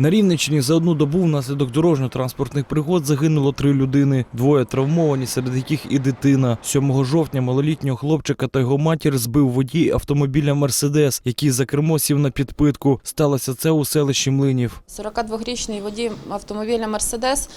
На Рівненщині за одну добу внаслідок дорожньо-транспортних пригод загинуло три людини. Двоє травмовані, серед яких і дитина. 7 жовтня малолітнього хлопчика та його матір збив водій автомобіля Мерседес, який за кермо сів на підпитку. Сталося це у селищі Млинів. 42-річний водій автомобіля Мерседес,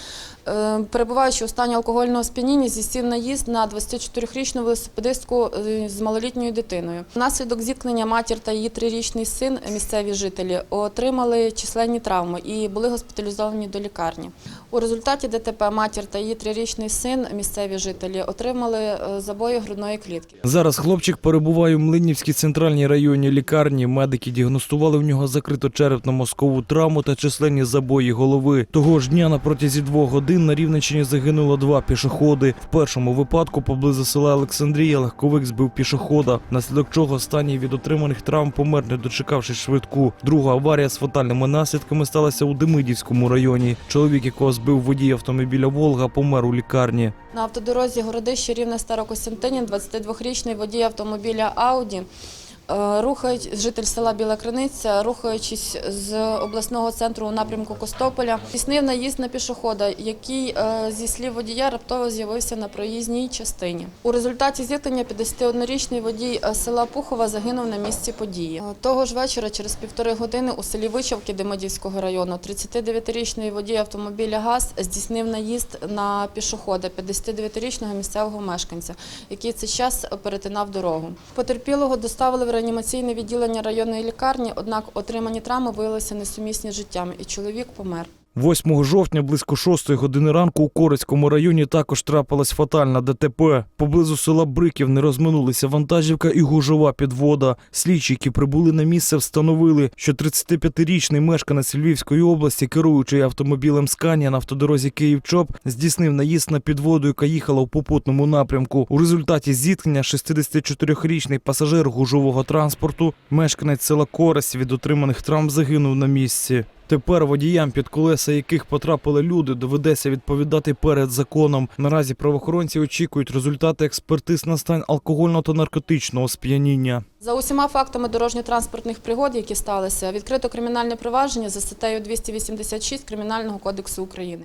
е, перебуваючи у стані алкогольного сп'яніння, здійснив наїзд на 24-річну велосипедистку е, з малолітньою дитиною. Внаслідок зіткнення матір та її трирічний син, місцеві жителі, отримали численні травми і були госпіталізовані до лікарні. У результаті ДТП матір та її трирічний син, місцеві жителі, отримали е, забої грудної клітки. Зараз хлопчик перебуває у Млинівській центральній районній лікарні. Медики діагностували в нього закрито черепно-мозкову травму та численні забої голови. Того ж дня на протязі двох годин на Рівненщині загинуло два пішоходи. В першому випадку поблизу села Олександрія легковик збив пішохода, внаслідок чого останній від отриманих травм помер, не дочекавшись швидку. Друга аварія з фатальними наслідками сталася у Демидівському районі. Чоловік, якого збив водій автомобіля Волга, помер у лікарні. На автодорозі Городище Рівне Старокостянтинів 22-річний водій автомобіля Ауді. Е, Рухають житель села Біла Криниця, рухаючись з обласного центру у напрямку Костополя, здійснив наїзд на пішохода, який е, зі слів водія раптово з'явився на проїзній частині. У результаті зіткнення 51-річний водій е, села Пухова загинув на місці події. Того ж вечора, через півтори години, у селі Вичавки Демидівського району, 39-річний водій автомобіля ГАЗ здійснив наїзд на пішохода 59-річного місцевого мешканця, який цей час перетинав дорогу. Потерпілого доставили в реанімаційне відділення районної лікарні, однак отримані травми виявилися несумісні з життям, і чоловік помер. 8 жовтня близько 6 години ранку у Корицькому районі також трапилась фатальна ДТП. Поблизу села Бриків не розминулися вантажівка і гужова підвода. Слідчі, які прибули на місце, встановили, що 35-річний мешканець Львівської області, керуючий автомобілем Сканія на автодорозі Київ-Чоп, здійснив наїзд на підводу, яка їхала в попутному напрямку. У результаті зіткнення 64-річний пасажир гужового транспорту, мешканець села Коресь від отриманих травм загинув на місці. Тепер водіям, під колеса яких потрапили люди, доведеться відповідати перед законом. Наразі правоохоронці очікують результати експертиз на стан алкогольного та наркотичного сп'яніння. За усіма фактами дорожньо-транспортних пригод, які сталися, відкрито кримінальне провадження за статтею 286 Кримінального кодексу України.